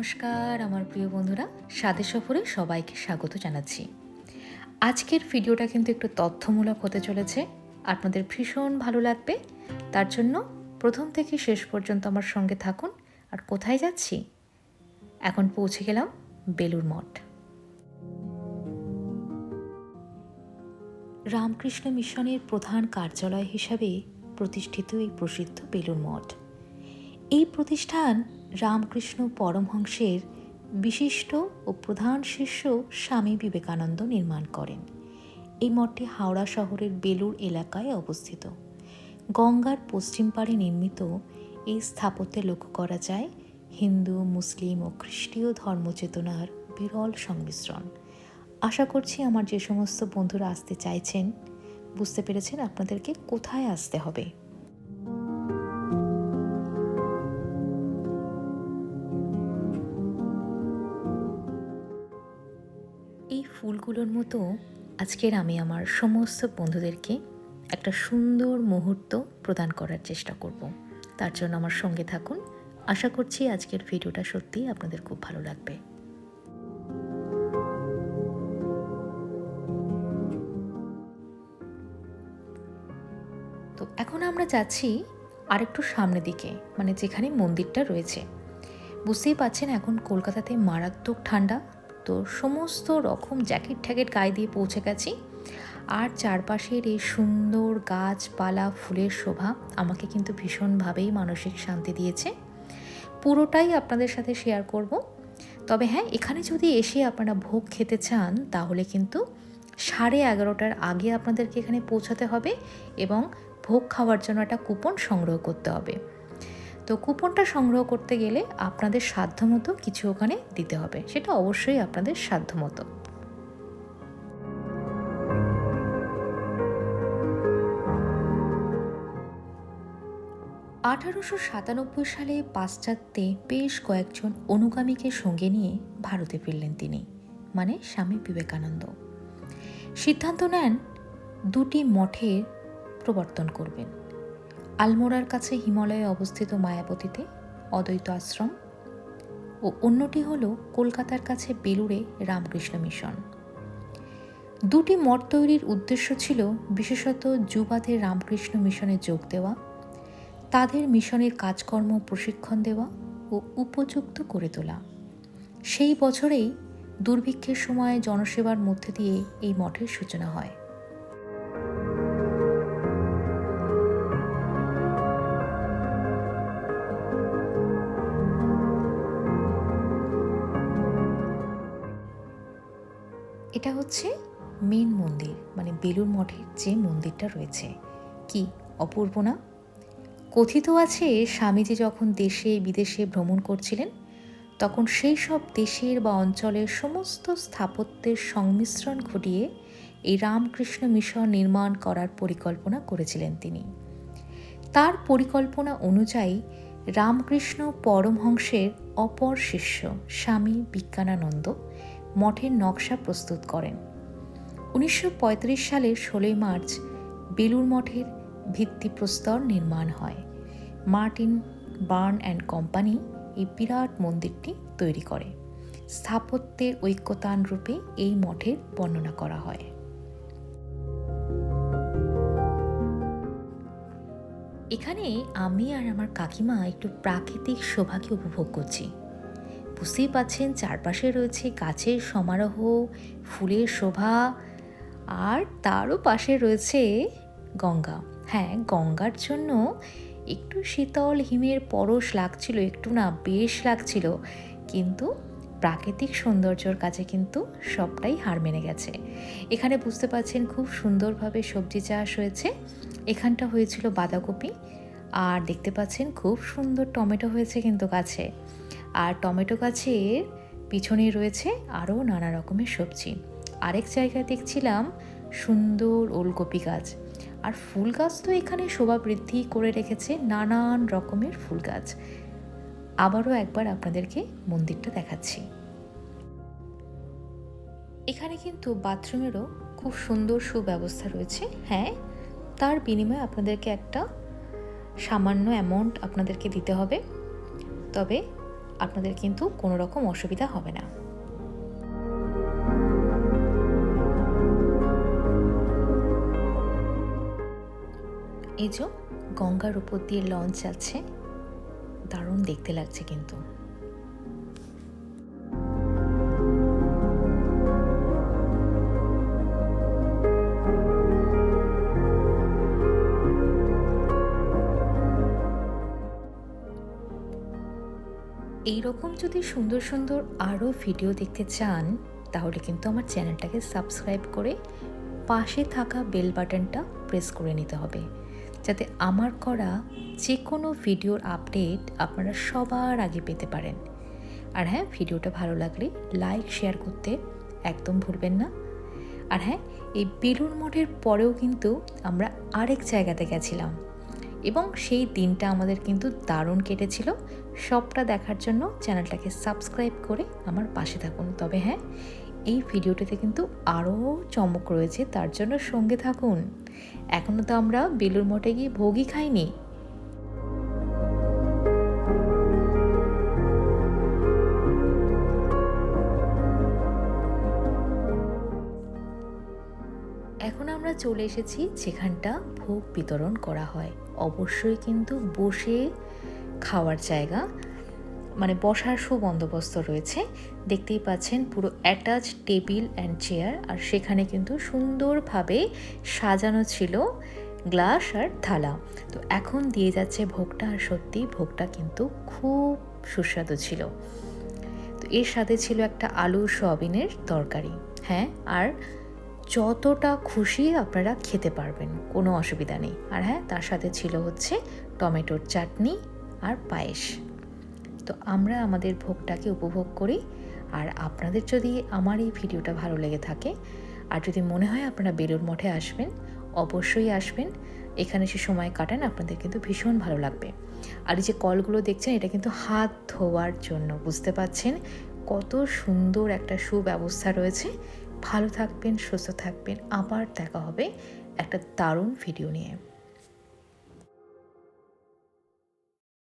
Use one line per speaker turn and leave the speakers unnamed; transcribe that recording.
নমস্কার, আমার প্রিয় বন্ধুরা। স্বাদে সফরে সবাইকে স্বাগত জানাচ্ছি। আজকের ভিডিওটা কিন্তু একটু তথ্যমূলক হতে চলেছে। আপনাদের ভীষণ ভালো লাগবে। তার জন্য প্রথম থেকে শেষ পর্যন্ত আমার সঙ্গে থাকুন। আর কোথায় যাচ্ছি? এখন পৌঁছে গেলাম বেলুর মঠ। রামকৃষ্ণ মিশনের প্রধান কার্যালয় হিসাবে প্রতিষ্ঠিত এই প্রসিদ্ধ বেলুর মঠ। এই প্রতিষ্ঠান রামকৃষ্ণ পরমহংসের বিশিষ্ট ও প্রধান শিষ্য স্বামী বিবেকানন্দ নির্মাণ করেন। এই মঠটি হাওড়া শহরের বেলুর এলাকায় অবস্থিত। গঙ্গার পশ্চিম পাড়ে নির্মিত এই স্থাপত্যে লক্ষ্য করা যায় হিন্দু, মুসলিম ও খ্রিস্টীয় ধর্মচেতনার বিরল সংমিশ্রণ। আশা করছি আমার যে সমস্ত বন্ধুরা আসতে চাইছেন, বুঝতে পেরেছেন আপনাদেরকে কোথায় আসতে হবে। এই ফুলগুলোর মতো আজকের আমি আমার সমস্ত বন্ধুদেরকে একটা সুন্দর মুহূর্ত প্রদান করার চেষ্টা করব। তার জন্য আমার সঙ্গে থাকুন। আশা করছি আজকের ভিডিওটা সত্যিই আপনাদের খুব ভালো লাগবে। তো এখন আমরা যাচ্ছি আরেকটু সামনের দিকে মানে যেখানে মন্দিরটা রয়েছে। বুঝতেই পাচ্ছেন এখন কলকাতাতে মারাত্মক ঠান্ডা। সমস্ত রকম জ্যাকেট ঠ্যাকেট গায়ে দিয়ে পৌঁছে গেছি। আর চারপাশের এই সুন্দর গাছপালা, ফুলের শোভা আমাকে কিন্তু ভীষণভাবেই মানসিক শান্তি দিয়েছে। পুরোটাই আপনাদের সাথে শেয়ার করব। তবে হ্যাঁ এখানে যদি এসে আপনারা ভোগ খেতে চান, তাহলে কিন্তু সাড়ে এগারোটার আগে আপনাদেরকে এখানে পৌঁছাতে হবে এবং ভোগ খাওয়ার জন্য একটা কুপন সংগ্রহ করতে হবে। তো কুপনটা সংগ্রহ করতে গেলে আপনাদের সাধ্যমতো কিছু ওখানে দিতে হবে। সেটা অবশ্যই আপনাদের সাধ্যমতো। আঠারোশো সাতানব্বই সালে পাশ্চাত্যে বেশ কয়েকজন অনুগামীকে সঙ্গে নিয়ে ভারতে ফিরলেন তিনি মানে স্বামী বিবেকানন্দ। সিদ্ধান্ত নেন দুটি মঠের প্রবর্তন করবেন। আলমোড়ার কাছে হিমালয়ে অবস্থিত মায়াবতীতে অদ্বৈত আশ্রম ও অন্যটি হল কলকাতার কাছে বেলুড়ে রামকৃষ্ণ মিশন। দুটি মঠ তৈরির উদ্দেশ্য ছিল বিশেষত যুবাদের রামকৃষ্ণ মিশনে যোগ দেওয়া, তাদের মিশনের কাজকর্ম প্রশিক্ষণ দেওয়া ও উপযুক্ত করে তোলা। সেই বছরেই দুর্ভিক্ষের সময় জনসেবার মধ্যে দিয়ে এই মঠের সূচনা হয়। এটা হচ্ছে মেন মন্দির মানে বেলুর মঠের যে মন্দিরটা রয়েছে। কি অপূর্ব না? কথিত আছে, স্বামীজি যখন দেশে, বিদেশে ভ্রমণ করছিলেন, তখন সেই সব দেশের বা অঞ্চলের সমস্ত স্থাপত্যের সংমিশ্রণ ঘটিয়ে এই রামকৃষ্ণ মিশন নির্মাণ করার পরিকল্পনা করেছিলেন তিনি। তার পরিকল্পনা অনুযায়ী রামকৃষ্ণ পরমহংসের অপর শিষ্য, স্বামী বিজ্ঞানানন্দ মঠের নকশা প্রস্তুত করেন। উনিশশো পঁয়ত্রিশ সালের ষোলোই মার্চ বেলুর মঠের ভিত্তিপ্রস্তর নির্মাণ হয়। মার্টিন, বার্ন অ্যান্ড কোম্পানি এই বিরাট মন্দিরটি তৈরি করে। স্থাপত্যের ঐক্যতান রূপে এই মঠের বর্ণনা করা হয়। এখানে আমি আর আমার কাকিমা একটু প্রাকৃতিক শোভাকে উপভোগ করছি। বুঝতেই পাচ্ছেন, চারপাশে রয়েছে গাছের সমারোহ, ফুলের শোভা, আর তারও পাশে রয়েছে গঙ্গা। হ্যাঁ গঙ্গার জন্য একটু শীতল হিমের পরশ লাগছিল, একটু না বেশ লাগছিল, কিন্তু প্রাকৃতিক সৌন্দর্যর কাছে কিন্তু সবটাই হার মেনে গেছে। এখানে বুঝতে পাচ্ছেন খুব সুন্দরভাবে সবজি চাষ হয়েছে। এখানটা হয়েছিল বাঁধাকপি, আর দেখতে পাচ্ছেন খুব সুন্দর টমেটো হয়েছে কিন্তু গাছে। আর টমেটো গাছের পিছনে রয়েছে আরও নানা রকমের সবজি। আরেক জায়গায় দেখছিলাম সুন্দর ওলকপি গাছ। আর ফুল গাছ তো এখানে শোভা বৃদ্ধি করে রেখেছে নানান রকমের ফুল গাছ। আবারও একবার আপনাদেরকে মন্দিরটা দেখাচ্ছি। এখানে কিন্তু বাথরুমেরও খুব সুন্দর সুব্যবস্থা রয়েছে। হ্যাঁ তার বিনিময়ে আপনাদেরকে একটা সামান্য অ্যামাউন্ট আপনাদেরকে দিতে হবে। তবে আপনাদের কিন্তু কোনো রকম অসুবিধা হবে না। এই যে গঙ্গার উপর দিয়ে লঞ্চ যাচ্ছে, দারুণ দেখতে লাগছে কিন্তু। এইরকম যদি সুন্দর সুন্দর আরও ভিডিও দেখতে চান, তাহলে কিন্তু আমার চ্যানেলটাকে সাবস্ক্রাইব করে পাশে থাকা বেল বাটনটা প্রেস করে নিতে হবে। যাতে আমার করা যে কোনো ভিডিওর আপডেট আপনারা সবার আগে পেতে পারেন। আর হ্যাঁ ভিডিওটা ভালো লাগলে লাইক, শেয়ার করতে একদম ভুলবেন না। আর হ্যাঁ এই বেলুর মঠের পরেও কিন্তু আমরা আরেক জায়গাতে গেছিলাম। এবং সেই দিনটা আমাদের কিন্তু দারুণ কেটেছিল। সবটা দেখার জন্য চ্যানেলটাকে সাবস্ক্রাইব করে আমার পাশে থাকুন। তবে হ্যাঁ এই ভিডিওটিতে কিন্তু আরও চমক রয়েছে, তার জন্য সঙ্গে থাকুন। এখনও তো আমরা বেলুর মঠে গিয়ে ভোগই খাইনি। এখন আমরা চলে এসেছি যেখানটা ভোগ বিতরণ করা হয়। অবশ্যই কিন্তু বসে খাওয়ার জায়গা। মানে বসার সুবন্দোবস্ত রয়েছে। দেখতেই পাচ্ছেন পুরো অ্যাটাচ টেবিল অ্যান্ড চেয়ার আর সেখানে কিন্তু সুন্দরভাবে সাজানো ছিল গ্লাস আর থালা। তো এখন দিয়ে যাচ্ছে ভোগটা আর সত্যি ভোগটা কিন্তু খুব সুস্বাদু ছিল। তো এর সাথে ছিল একটা আলু সয়াবিনের তরকারি। হ্যাঁ আর যতটা খুশি আপনারা খেতে পারবেন, কোনো অসুবিধা নেই। আর হ্যাঁ তার সাথে ছিল হচ্ছে টমেটোর চাটনি আর পায়েস। তো আমরা আমাদের ভোগটাকে উপভোগ করি। আর আপনাদের যদি আমার এই ভিডিওটা ভালো লেগে থাকে, আর যদি মনে হয় আপনারা বেলুর মঠে আসবেন, অবশ্যই আসবেন। এখানে সে সময় কাটান, আপনাদের কিন্তু ভীষণ ভালো লাগবে। আর এই যে কলগুলো দেখছেন, এটা কিন্তু হাত ধোয়ার জন্য, বুঝতে পাচ্ছেন? কত সুন্দর একটা সুব্যবস্থা রয়েছে। ভালো থাকবেন, সুস্থ থাকবেন। আবার দেখা হবে একটা দারুণ ভিডিও নিয়ে।